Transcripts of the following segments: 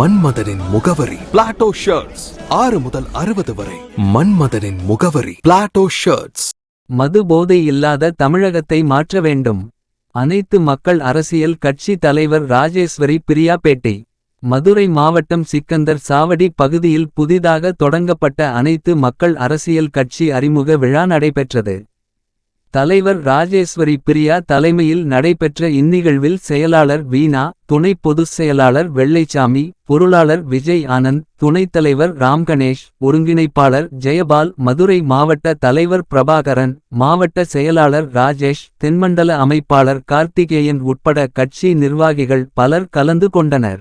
மன்மதனின் முகவரி. Plato shirts ஆறு முதல் அறுபது வரை. மன்மதனின் முகவரி. பிளாட்டோ ஷர்ட்ஸ் மது போதை இல்லாத தமிழகத்தை மாற்ற வேண்டும். அனைத்து மக்கள் அரசியல் கட்சி தலைவர் ராஜேஸ்வரி பிரியா பேட்டி மதுரை மாவட்டம் சிக்கந்தர் சாவடி பகுதியில் புதிதாக தொடங்கப்பட்ட அனைத்து மக்கள் அரசியல் கட்சி அறிமுக விழா நடைபெற்றது. தலைவர் ராஜேஸ்வரி பிரியா தலைமையில் நடைபெற்ற இந்நிகழ்வில் செயலாளர் வீணா துணை பொதுச் செயலாளர் வெள்ளைச்சாமி பொருளாளர் விஜய் ஆனந்த் துணைத் தலைவர் ராம்கணேஷ் ஒருங்கிணைப்பாளர் ஜெயபால் மதுரை மாவட்ட தலைவர் பிரபாகரன் மாவட்ட செயலாளர் ராஜேஷ் தென்மண்டல அமைப்பாளர் கார்த்திகேயன் உட்பட கட்சி நிர்வாகிகள் பலர் கலந்து கொண்டனர்.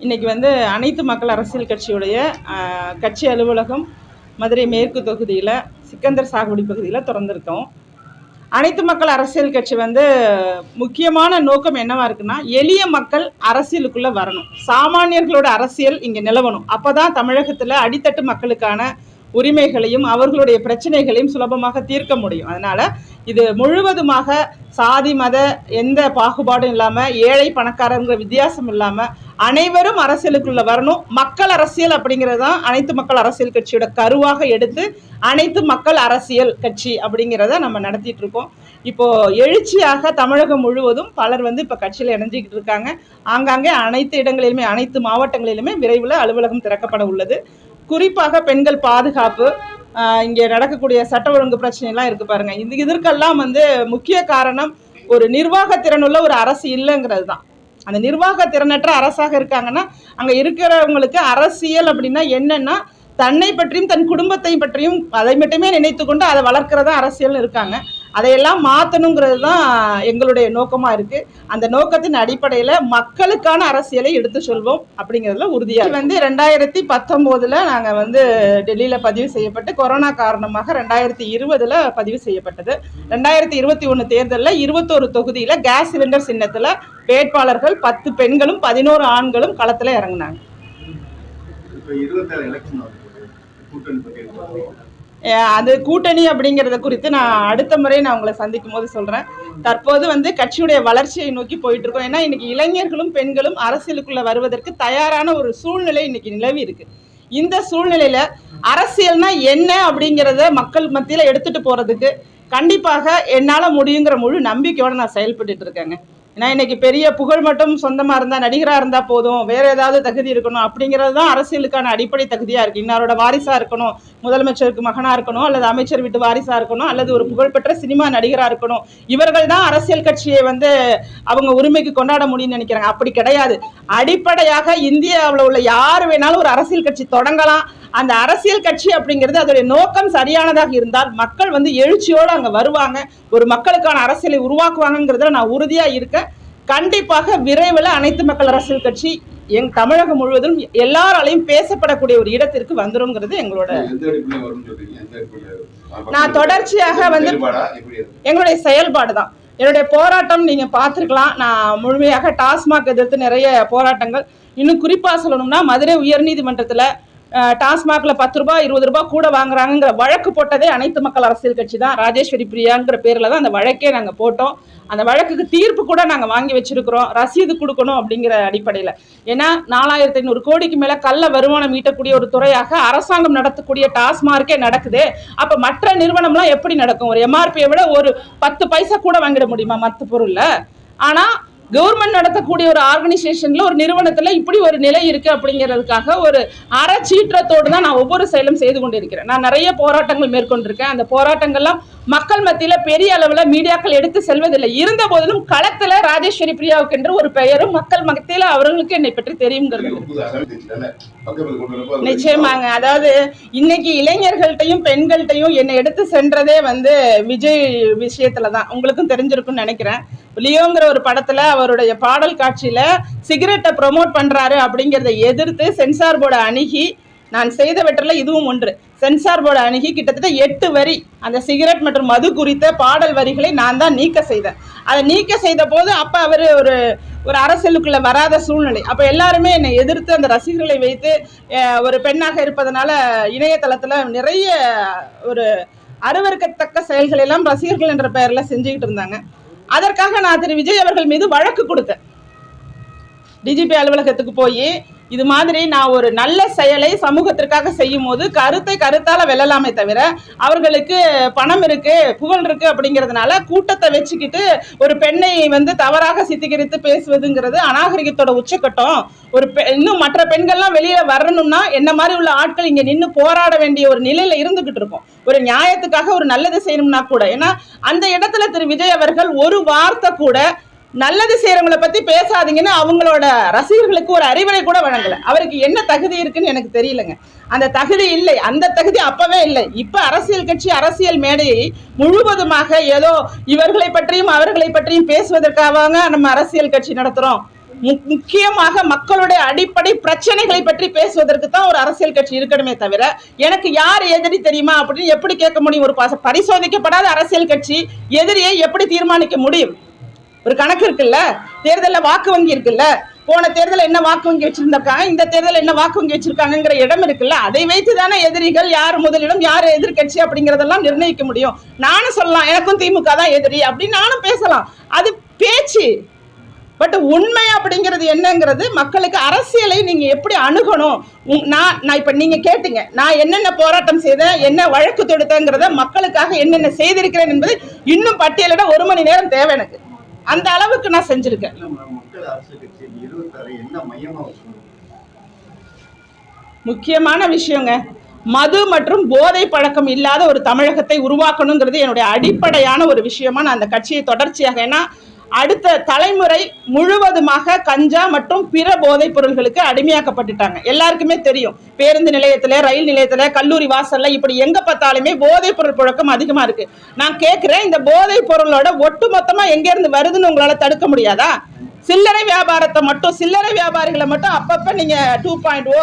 இன்னைக்கு வந்து அனைத்து மக்கள் அரசியல் கட்சியுடைய கட்சி அலுவலகம் மதுரை மேற்கு தொகுதியில் சிக்கந்தர் சாகுபடி பகுதியில் திறந்திருக்கோம். அனைத்து மக்கள் அரசியல் கட்சி வந்து முக்கியமான நோக்கம் என்னவா இருக்குன்னா எளிய மக்கள் அரசியலுக்குள்ள வரணும். சாமானியர்களோட அரசியல் இங்கே நிலவணும். அப்பதான் தமிழகத்தில் அடித்தட்டு மக்களுக்கான உரிமைகளையும் அவர்களுடைய பிரச்சனைகளையும் சுலபமாக தீர்க்க முடியும். அதனால இது முழுவதுமாக சாதி மத எந்த பாகுபாடும் இல்லாமல் ஏழை பணக்காரங்கிற வித்தியாசம் இல்லாமல் அனைவரும் அரசியலுக்குள்ள வரணும். மக்கள் அரசியல் அப்படிங்கிறது தான் அனைத்து மக்கள் அரசியல் கட்சியோட கருவாக எடுத்து அனைத்து மக்கள் அரசியல் கட்சி அப்படிங்கிறத நம்ம நடத்திட்டு இருக்கோம். இப்போ எழுச்சியாக தமிழகம் முழுவதும் பலர் வந்து இப்போ கட்சியில் இணைஞ்சிக்கிட்டு இருக்காங்க. ஆங்காங்கே அனைத்து இடங்களிலுமே அனைத்து மாவட்டங்களிலுமே விரைவில் அலுவலகம் திறக்கப்பட உள்ளது. குறிப்பாக பெண்கள் பாதுகாப்பு இங்கே நடக்கக்கூடிய சட்ட ஒழுங்கு பிரச்சனைலாம் இருக்கு பாருங்க. இந்த இதற்கெல்லாம் வந்து முக்கிய காரணம் ஒரு நிர்வாக திறனுள்ள ஒரு அரசு இல்லைங்கிறது தான். அந்த நிர்வாக திறனற்ற அரசாக இருக்காங்கன்னா அங்கே இருக்கிறவங்களுக்கு அரசியல் அப்படின்னா என்னென்னா தன்னை பற்றியும் தன் குடும்பத்தை பற்றியும் அதை மட்டுமே நினைத்து கொண்டு அதை வளர்க்கிறதா அரசியல்னு இருக்காங்க. அதையெல்லாம் மாற்றணுங்கிறது தான் எங்களுடைய நோக்கமாக இருக்குது அந்த நோக்கத்தின் அடிப்படையில் மக்களுக்கான அரசியலை எடுத்து சொல்வோம் அப்படிங்கிறதுல உறுதியாக வந்து ரெண்டாயிரத்தி பத்தொம்போதில் நாங்கள் வந்து டெல்லியில் பதிவு செய்யப்பட்டு கொரோனா காரணமாக ரெண்டாயிரத்தி இருபதில் பதிவு செய்யப்பட்டது. ரெண்டாயிரத்தி இருபத்தி ஒன்று தேர்தலில் இருபத்தோரு தொகுதியில் கேஸ் சிலிண்டர் சின்னத்தில் வேட்பாளர்கள் பத்து பெண்களும் பதினோரு ஆண்களும் களத்தில் இறங்குனாங்க. கூட்டணி அது கூட்டணி அப்படிங்கிறத குறித்து நான் அடுத்த முறை நான் உங்களை சந்திக்கும் போது சொல்கிறேன் தற்போது வந்து கட்சியுடைய வளர்ச்சியை நோக்கி போயிட்டு இருக்கோம் ஏன்னா இன்னைக்கு இளைஞர்களும் பெண்களும் அரசியலுக்குள்ளே வருவதற்கு தயாரான ஒரு சூழ்நிலை இன்னைக்கு நிலவி இருக்கு. இந்த சூழ்நிலையில அரசியல்னா என்ன அப்படிங்கிறத மக்கள் மத்தியில் எடுத்துட்டு போறதுக்கு கண்டிப்பாக என்னால் முடியுங்கிற முழு நம்பிக்கையோடு நான் செயல்பட்டு இருக்கேங்க. ஏன்னா இன்னைக்கு பெரிய புகழ் மட்டும் சொந்தமாக இருந்தால் நடிகராக இருந்தால் போதும். வேற ஏதாவது தகுதி இருக்கணும். அப்படிங்கிறது தான் அரசியலுக்கான அடிப்படை தகுதியாக இருக்குது இன்னாரோட வாரிசாக இருக்கணும். முதலமைச்சருக்கு மகனாக இருக்கணும் அல்லது அமைச்சர் வீட்டு வாரிசாக இருக்கணும் அல்லது ஒரு புகழ்பெற்ற சினிமா நடிகராக இருக்கணும். இவர்கள் தான் அரசியல் கட்சியை வந்து அவங்க உரிமைக்கு கொண்டாட முடியும்னு நினைக்கிறாங்க. அப்படி கிடையாது. அடிப்படையாக இந்தியாவில் உள்ள யார் வேணாலும் ஒரு அரசியல் கட்சி தொடங்கலாம். அந்த அரசியல் கட்சி அப்படிங்கிறது அதோடைய நோக்கம் சரியானதாக இருந்தால் மக்கள் வந்து எழுச்சியோடு அங்கே வருவாங்க. ஒரு மக்களுக்கான அரசியலை உருவாக்குவாங்கங்கிறதுல நான் உறுதியாக இருக்கேன். கண்டிப்பாக விரைவில் அனைத்து மக்கள் அரசியல் கட்சி எங் தமிழகம் முழுவதும் எல்லாராலையும் பேசப்படக்கூடிய ஒரு இடத்திற்கு வந்துருங்கிறது எங்களோட நான் தொடர்ச்சியாக வந்து? எங்களுடைய செயல்பாடு தான். என்னுடைய போராட்டம் நீங்கள் பார்த்துருக்கலாம். நான் முழுமையாக டாஸ்மாக் எதிர்த்து நிறைய போராட்டங்கள். இன்னும் குறிப்பாக சொல்லணும்னா மதுரை உயர்நீதிமன்றத்தில் டாஸ்மாக்ல பத்து ரூபாய் இருபது ரூபாய் கூட வாங்குறாங்கிற வழக்கு போட்டதே அனைத்து மக்கள் அரசியல் கட்சி தான். ராஜேஸ்வரி பிரியாங்கிற பேரில் தான் அந்த வழக்கே நாங்கள் போட்டோம். அந்த வழக்குக்கு தீர்ப்பு கூட நாங்கள் வாங்கி வச்சிருக்கிறோம். ரசீது கொடுக்கணும் அப்படிங்கிற அடிப்படையில். ஏன்னா நாலாயிரத்தி ஐநூறு கோடிக்கு மேலே கள்ள வருமானம் ஈட்டக்கூடிய ஒரு துறையாக அரசாங்கம் நடத்தக்கூடிய டாஸ்மார்க்கே நடக்குது. அப்போ மற்ற நிறுவனம்லாம் எப்படி நடக்கும்? ஒரு எம்ஆர்பியை விட ஒரு பத்து பைசா கூட வாங்கிட முடியுமா? மற்ற பொருளில். ஆனால் கவர்மெண்ட் நடத்தக்கூடிய ஒரு ஆர்கனைசேஷன்ல ஒரு நிறுவனத்துல இப்படி ஒரு நிலை இருக்கு அப்படிங்கிறதுக்காக ஒரு அறச்சீற்றத்தோடு தான் நான் ஒவ்வொரு செயலும் செய்து கொண்டிருக்கிறேன். நான் நிறைய போராட்டங்கள் மேற்கொண்டிருக்கேன். அந்த போராட்டங்கள்லாம் மக்கள் மத்தியில பெரிய அளவுல மீடியாக்கள் எடுத்து செல்வதில்லை. இருந்த போதிலும் களத்துல ராஜேஸ்வரி பிரியாவுக்கு என்று ஒரு பெயரும் மக்கள் மத்தியில அவர்களுக்கு என்னை பற்றி தெரியுங்கிறது. நிச்சயமாங்க. அதாவது இன்னைக்கு இளைஞர்கள்ட்டையும் பெண்கள்ட்டையும் என்னை எடுத்து சென்றதே வந்து விஜய் விஷயத்துல தான் உங்களுக்கும் தெரிஞ்சிருக்கும்னு நினைக்கிறேன். லியோங்கிற ஒரு படத்துல அவருடைய பாடல் காட்சியில சிகரெட்டை ப்ரொமோட் பண்றாரு அப்படிங்கிறத எதிர்த்து சென்சார் போர்டை அணுகி நான் செய்தவற்றில் இதுவும் ஒன்று. சென்சார் போர்டு அணுகி கிட்டத்தட்ட எட்டு வரி அந்த சிகரெட் மற்றும் மது குறித்த பாடல் வரிகளை நான் தான் நீக்க செய்தேன். அதை நீக்க செய்த போது அப்போ அவர் ஒரு ஒரு அரசியலுக்குள்ள வராத சூழ்நிலை. அப்போ எல்லாருமே என்னை எதிர்த்து அந்த ரசிகர்களை வைத்து ஒரு பெண்ணாக இருப்பதனால இணையதளத்தில் நிறைய ஒரு அருவறுக்கத்தக்க செயல்களெல்லாம் ரசிகர்கள் என்ற பெயரில் செஞ்சுக்கிட்டு இருந்தாங்க. அதற்காக நான் திரு விஜய் அவர்கள் மீது வழக்கு கொடுத்தேன். டிஜிபி அலுவலகத்துக்கு போய் இது மாதிரி நான் ஒரு நல்ல செயலை சமூகத்திற்காக செய்யும் போது கருத்தை கருத்தால வெல்லலாமே தவிர அவர்களுக்கு பணம் இருக்கு புகழ் இருக்கு அப்படிங்கிறதுனால கூட்டத்தை வச்சுக்கிட்டு ஒரு பெண்ணை வந்து தவறாக சித்திகரித்து பேசுவதுங்கிறது அநாகரிகத்தோட உச்சக்கட்டம். ஒரு இன்னும் மற்ற பெண்கள்லாம் வெளியில வரணும்னா என்ன மாதிரி உள்ள ஆட்கள் இங்க நின்று போராட வேண்டிய ஒரு நிலையில இருந்துகிட்டு இருக்கோம். ஒரு நியாயத்துக்காக ஒரு நல்லது செய்யணும்னா கூட. ஏன்னா அந்த இடத்துல திரு விஜய் அவர்கள் ஒரு வார்த்தை கூட நல்லது செய்யறவங்களை பத்தி பேசாதீங்கன்னு அவங்களோட ரசிகர்களுக்கு ஒரு அறிவுரை கூட வழங்கல. அவருக்கு என்ன தகுதி இருக்குன்னு எனக்கு தெரியலங்க. அந்த தகுதி இல்லை. அந்த தகுதி அப்பவே இல்லை. இப்ப அரசியல் கட்சி அரசியல் மேடையை முழுவதுமாக ஏதோ இவர்களை பற்றியும் அவர்களை பற்றியும் பேசுவதற்காக நம்ம அரசியல் கட்சி நடத்துறோம். மு- முக்கியமாக மக்களுடைய அடிப்படை பிரச்சனைகளை பற்றி பேசுவதற்கு தான் ஒரு அரசியல் கட்சி இருக்கணுமே தவிர எனக்கு யார் எதிரி தெரியுமா அப்படின்னு எப்படி கேட்க முடியும்? ஒரு பரிசோதிக்கப்படாத அரசியல் கட்சி எதிரியை எப்படி தீர்மானிக்க முடியும்? ஒரு கணக்கு இருக்குல்ல? தேர்தலில் வாக்கு வங்கி இருக்குல்ல? போன தேர்தலில் என்ன வாக்கு வங்கி வச்சிருந்திருக்காங்க? இந்த தேர்தலில் என்ன வாக்கு வங்கி வச்சிருக்காங்கங்கிற இடம் இருக்குல்ல? அதை வைத்து தானே எதிரிகள் யார் முதலிடம் யார் எதிர்கட்சி அப்படிங்கிறதெல்லாம் நிர்ணயிக்க முடியும். நானும் சொல்லலாம் எனக்கும் திமுக தான் எதிரி அப்படின்னு நானும் பேசலாம். அது பேச்சு. பட் உண்மை அப்படிங்கிறது என்னங்கிறது மக்களுக்கு அரசியலை நீங்கள் எப்படி அணுகணும்? உம், நான் நான் இப்போ நீங்கள் கேட்டீங்க நான் என்னென்ன போராட்டம் செய்தேன் என்ன வழக்கு தொடுத்தேங்கிறத மக்களுக்காக என்னென்ன செய்திருக்கிறேன் என்பது இன்னும் பட்டியலிட ஒரு மணி நேரம் தேவை எனக்கு. அந்த அளவுக்கு நான் செஞ்சிருக்கேன். முக்கியமான விஷயங்க மது மற்றும் போதை பழக்கம் இல்லாத ஒரு தமிழகத்தை உருவாக்கணுங்கிறது என்னுடைய அடிப்படையான ஒரு விஷயமா நான் அந்த கட்சியை தொடர்ச்சியாக ஏன்னா அடுத்த தலைமுறை முழுவதுமாக கஞ்சா மற்றும் பிற போதைப் பொருள்களுக்கு அடிமையாக்கப்பட்டுட்டாங்க. எல்லாருக்குமே தெரியும். பேருந்து நிலையத்தில் ரயில் நிலையத்தில் கல்லூரி வாசலில் இப்படி எங்கே பார்த்தாலுமே போதைப் பொருள் புழக்கம் அதிகமாக இருக்கு. நான் கேட்குறேன் இந்த போதைப் பொருளோட ஒட்டு மொத்தமாக எங்கேருந்து வருதுன்னு உங்களால தடுக்க முடியாதா? சில்லறை வியாபாரத்தை மட்டும் சில்லறை வியாபாரிகளை மட்டும் அப்பப்போ நீங்கள் two point o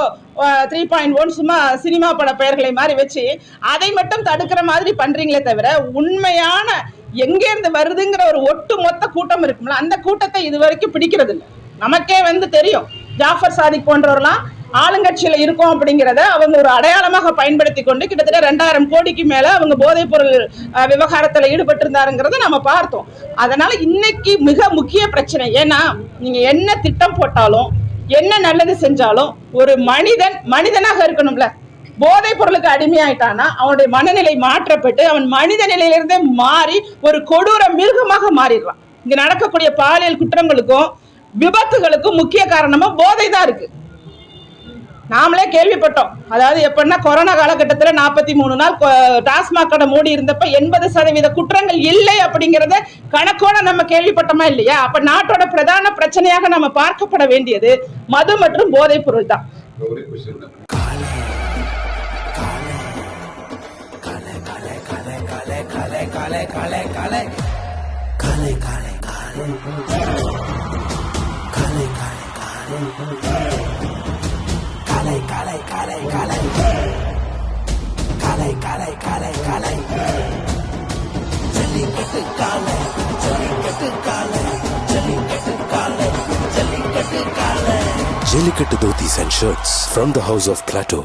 three point one சும்மா சினிமா பட பெயர்களை மாதிரி வச்சு அதை மட்டும் தடுக்கிற மாதிரி பண்ணுறீங்களே தவிர உண்மையான எங்கேருந்து வருதுங்கிற ஒரு ஒட்டு மொத்த கூட்டம் இருக்கும்ல அந்த கூட்டத்தை இது வரைக்கும் பிடிக்கிறது இல்லை நமக்கே வந்து தெரியும் ஜாஃபர் சாதிக் போன்றவர்லாம் ஆளுங்கட்சியில் இருக்கோம் அப்படிங்கிறத அவங்க ஒரு அடையாளமாக பயன்படுத்தி கொண்டு கிட்டத்தட்ட ரெண்டாயிரம் கோடிக்கு மேலே அவங்க போதைப் பொருள் விவகாரத்தில் ஈடுபட்டிருந்தாருங்கிறத நம்ம பார்த்தோம். அதனால் இன்னைக்கு மிக முக்கிய பிரச்சனை ஏன்னா நீங்கள் என்ன திட்டம் போட்டாலும் என்ன நல்லது செஞ்சாலும் ஒரு மனிதன் மனிதனாக இருக்கணும்ல. போதைப் பொருளுக்கு அடிமையாயிட்டானா அவனுடைய மனநிலை மாற்றப்பட்டு அவன் மனித நிலையிலிருந்தே மாறி ஒரு கொடூர மிருகமாக மாறிடுறான். இங்க நடக்கக்கூடிய பாலியல் குற்றங்களுக்கும் விபத்துகளுக்கும் முக்கிய காரணமா போதை தான் இருக்கு. நாமளே கேள்விப்பட்டோம். அதாவது எப்படின்னா கொரோனா காலகட்டத்தில் நாற்பத்தி மூணு நாள் டாஸ்மாக் கடை மூடி இருந்தப்ப எண்பது சதவீத குற்றங்கள் இல்லை அப்படிங்கிறத கணக்கோட நம்ம கேள்விப்பட்டோமா இல்லையா? அப்ப நாட்டோட பிரதான பிரச்சனையாக நம்ம பார்க்கப்பட வேண்டியது மது மற்றும் போதைப் பொருள் தான். काले काले काले। काले काले काले। काले काले काले। काले काले काले काले। काले काले काले काले। जली कट काले जली कट काले जली कट काले जली कट काले। Jellicate Dhotis and Shirts from the House of Plateau.